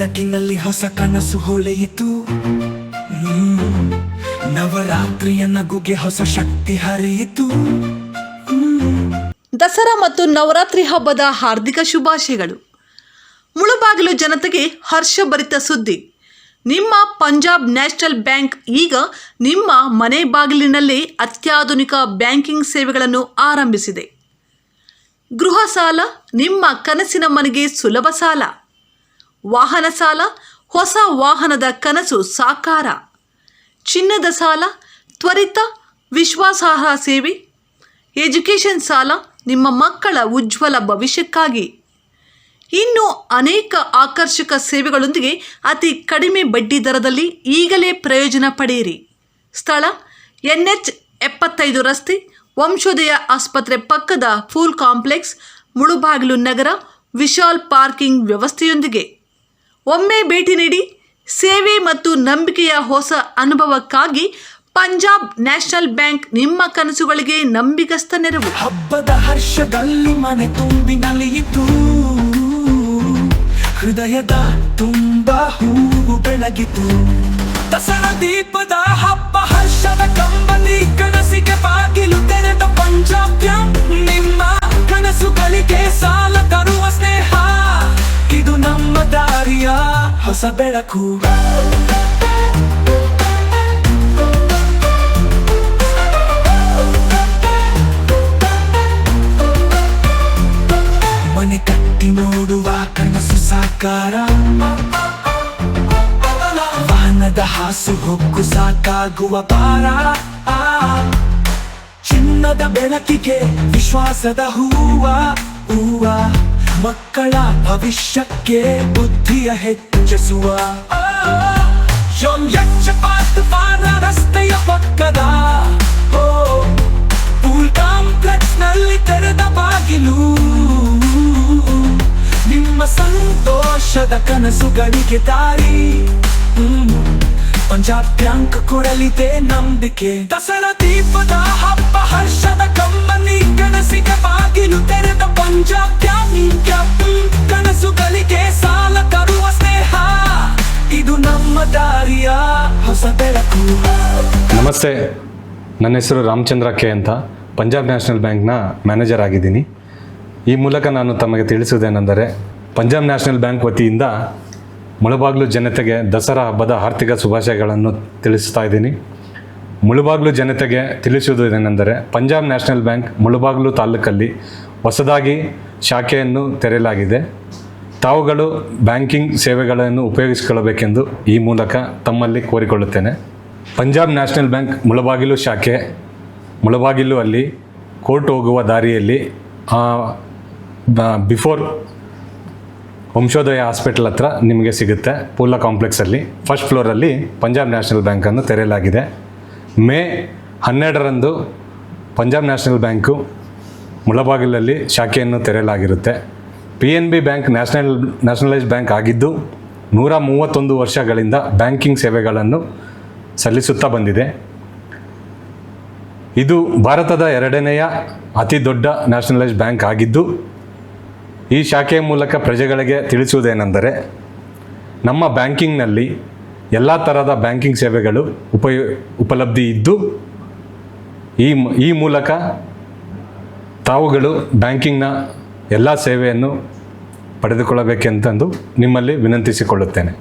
ಬೆಳಕಿನಲ್ಲಿ ಹೊಸ ಕನಸು ಹೊಳೆಯಿತು. ನವರಾತ್ರಿಯ ನಗುಗೆ ಹೊಸ ಶಕ್ತಿ ಹರಿಯಿತು. ದಸರಾ ಮತ್ತು ನವರಾತ್ರಿ ಹಬ್ಬದ ಹಾರ್ದಿಕ ಶುಭಾಶಯಗಳು. ಮುಳುಬಾಗಿಲು ಜನತೆಗೆ ಹರ್ಷಭರಿತ ಸುದ್ದಿ. ನಿಮ್ಮ ಪಂಜಾಬ್ ನ್ಯಾಷನಲ್ ಬ್ಯಾಂಕ್ ಈಗ ನಿಮ್ಮ ಮನೆ ಬಾಗಿಲಿನಲ್ಲಿ ಅತ್ಯಾಧುನಿಕ ಬ್ಯಾಂಕಿಂಗ್ ಸೇವೆಗಳನ್ನು ಆರಂಭಿಸಿದೆ. ಗೃಹ ಸಾಲ, ನಿಮ್ಮ ಕನಸಿನ ಮನೆಗೆ ಸುಲಭ ಸಾಲ. ವಾಹನ ಸಾಲ, ಹೊಸ ವಾಹನದ ಕನಸು ಸಾಕಾರ. ಚಿನ್ನದ ಸಾಲ, ತ್ವರಿತ ವಿಶ್ವಾಸಾರ್ಹ ಸೇವೆ. ಎಜುಕೇಷನ್ ಸಾಲ, ನಿಮ್ಮ ಮಕ್ಕಳ ಉಜ್ವಲ ಭವಿಷ್ಯಕ್ಕಾಗಿ. ಇನ್ನು ಅನೇಕ ಆಕರ್ಷಕ ಸೇವೆಗಳೊಂದಿಗೆ ಅತಿ ಕಡಿಮೆ ಬಡ್ಡಿ ದರದಲ್ಲಿ ಈಗಲೇ ಪ್ರಯೋಜನ ಪಡೆಯಿರಿ. ಸ್ಥಳ ಎನ್ ಎಚ್ ಎಪ್ಪತ್ತೈದು ರಸ್ತೆ, ವಂಶೋದಯ ಆಸ್ಪತ್ರೆ ಪಕ್ಕದ ಫೂಲ್ ಕಾಂಪ್ಲೆಕ್ಸ್, ಮುಳುಬಾಗಿಲು ನಗರ, ವಿಶಾಲ್ ಪಾರ್ಕಿಂಗ್ ವ್ಯವಸ್ಥೆಯೊಂದಿಗೆ. ಒಮ್ಮೆ ಭೇಟಿ ನೀಡಿ ಸೇವೆ ಮತ್ತು ನಂಬಿಕೆಯ ಹೊಸ ಅನುಭವಕ್ಕಾಗಿ ಪಂಜಾಬ್ ನ್ಯಾಷನಲ್ ಬ್ಯಾಂಕ್ ನಿಮ್ಮ ಕನಸುಗಳಿಗೆ ನಂಬಿಗಸ್ತ ನೆರವು. ಹಬ್ಬದ ಹರ್ಷದಲ್ಲಿ ಮನೆ ತುಂಬಿ ನಲಿಯಿತು ಹೃದಯದ ತುಂಬ ಹೂವು ಬೆಳಗಿತು ದಸರ ದೀಪದ ಹಬ್ಬ ಹರ್ಷದ ಕಂಬಲಿ ಕನಸಿಗೆ ಬಾಗಿಲು ತೆರೆದ ಪಂಜಾಬ್ ಹೊಸ ಬೆಳಕು ಮನೆ ಕಟ್ಟಿ ನೋಡುವ ಕನಸು ಸಾಕಾರ. ವಾಹನದ ಹಾಸು ಹೊಕ್ಕು ಸಾಕಾಗುವ ಪಾರ ಚಿನ್ನದ ಬೆಳಕಿಗೆ ವಿಶ್ವಾಸದ ಹೂವ ಹೂವ. ಮಕ್ಕಳ ಭವಿಷ್ಯಕ್ಕೆ ಬುದ್ಧಿಯ ಹೆಚ್ಚಿಸುವ ಪಾರ ರಸ್ತೆಯ ಪಕ್ಕದ. ಪೂಲ್ ಕಾಂಪ್ಲೆಕ್ಸ್ನಲ್ಲಿ ತೆರೆದ ಬಾಗಿಲು. ನಿಮ್ಮ ಸಂತೋಷದ ಕನಸುಗಳಿಗೆ ದಾರಿ. ಪಂಜಾಬ್ ಬ್ಯಾಂಕ್ ಕೊಡಲಿದೆ ನಂಬಿಕೆ. ದಸರಾ ದೀಪದ ಹಬ್ಬ ಹರ್ಷದ ಕಂಬನಿ ಕನಸಿಗೆ ಬಾಗಿಲು ತೆರೆದ ಪಂಜಾಬ್ ಬ್ಯಾಂಕ್. ನಮಸ್ತೆ. ನನ್ನ ಹೆಸರು ರಾಮಚಂದ್ರ ಕೆ ಅಂತ. ಪಂಜಾಬ್ ನ್ಯಾಷನಲ್ ಬ್ಯಾಂಕ್ನ ಮ್ಯಾನೇಜರ್ ಆಗಿದ್ದೀನಿ. ಈ ಮೂಲಕ ನಾನು ತಮಗೆ ತಿಳಿಸುವುದೇನೆಂದರೆ ಪಂಜಾಬ್ ನ್ಯಾಷನಲ್ ಬ್ಯಾಂಕ್ ವತಿಯಿಂದ ಮುಳುಬಾಗ್ಲು ಜನತೆಗೆ ದಸರಾ ಹಬ್ಬದ ಆರ್ಥಿಕ ಶುಭಾಶಯಗಳನ್ನು ತಿಳಿಸ್ತಾ ಇದ್ದೀನಿ. ಮುಳುಬಾಗ್ಲು ಜನತೆಗೆ ತಿಳಿಸುವುದೇನೆಂದರೆ ಪಂಜಾಬ್ ನ್ಯಾಷನಲ್ ಬ್ಯಾಂಕ್ ಮುಳುಬಾಗ್ಲು ತಾಲೂಕಲ್ಲಿ ಹೊಸದಾಗಿ ಶಾಖೆಯನ್ನು ತೆರೆಯಲಾಗಿದೆ. ತಾವುಗಳು ಬ್ಯಾಂಕಿಂಗ್ ಸೇವೆಗಳನ್ನು ಉಪಯೋಗಿಸಿಕೊಳ್ಳಬೇಕೆಂದು ಈ ಮೂಲಕ ತಮ್ಮಲ್ಲಿ ಕೋರಿಕೊಳ್ಳುತ್ತೇನೆ. ಪಂಜಾಬ್ ನ್ಯಾಷನಲ್ ಬ್ಯಾಂಕ್ ಮುಳಬಾಗಿಲು ಶಾಖೆ, ಮುಳಬಾಗಿಲು ಅಲ್ಲಿ ಕೋರ್ಟ್ ಹೋಗುವ ದಾರಿಯಲ್ಲಿ ಬಿಫೋರ್ ವಂಶೋದಯ ಹಾಸ್ಪಿಟಲ್ ಹತ್ರ ನಿಮಗೆ ಸಿಗುತ್ತೆ ಪೂಲ ಕಾಂಪ್ಲೆಕ್ಸಲ್ಲಿ ಫಸ್ಟ್ ಫ್ಲೋರಲ್ಲಿ ಪಂಜಾಬ್ ನ್ಯಾಷನಲ್ ಬ್ಯಾಂಕನ್ನು ತೆರೆಯಲಾಗಿದೆ. ಮೇ ಹನ್ನೆರಡರಂದು ಪಂಜಾಬ್ ನ್ಯಾಷನಲ್ ಬ್ಯಾಂಕು ಮುಳಬಾಗಿಲಲ್ಲಿ ಶಾಖೆಯನ್ನು ತೆರೆಯಲಾಗಿರುತ್ತೆ. P N B bank national nationalise bank ಆಗಿದ್ದು ನೂರ ಮೂವತ್ತೊಂದು ವರ್ಷಗಳಿಂದ ಬ್ಯಾಂಕಿಂಗ್ ಸೇವೆಗಳನ್ನು ಸಲ್ಲಿಸುತ್ತಾ ಬಂದಿದೆ. ಇದು ಭಾರತದ ಎರಡನೆಯ ಅತಿ ದೊಡ್ಡ ನ್ಯಾಷನಲೈಸ್ ಬ್ಯಾಂಕ್ ಆಗಿದ್ದು, ಈ ಶಾಖೆಯ ಮೂಲಕ ಪ್ರಜೆಗಳಿಗೆ ತಿಳಿಸುವುದೇನೆಂದರೆ, ನಮ್ಮ ಬ್ಯಾಂಕಿಂಗ್ನಲ್ಲಿ ಎಲ್ಲ ಥರದ ಬ್ಯಾಂಕಿಂಗ್ ಸೇವೆಗಳು ಉಪಯೋ, ಉಪಲಬ್ಧಿ ಇದ್ದು, ಈ ಈ ಮೂಲಕ ತಾವುಗಳು ಬ್ಯಾಂಕಿಂಗ್ನ ಎಲ್ಲ ಸೇವೆಯನ್ನು ಪಡೆದುಕೊಳ್ಳಬೇಕೆಂತಂದು ನಿಮ್ಮಲ್ಲಿ ವಿನಂತಿಸಿಕೊಳ್ಳುತ್ತೇನೆ.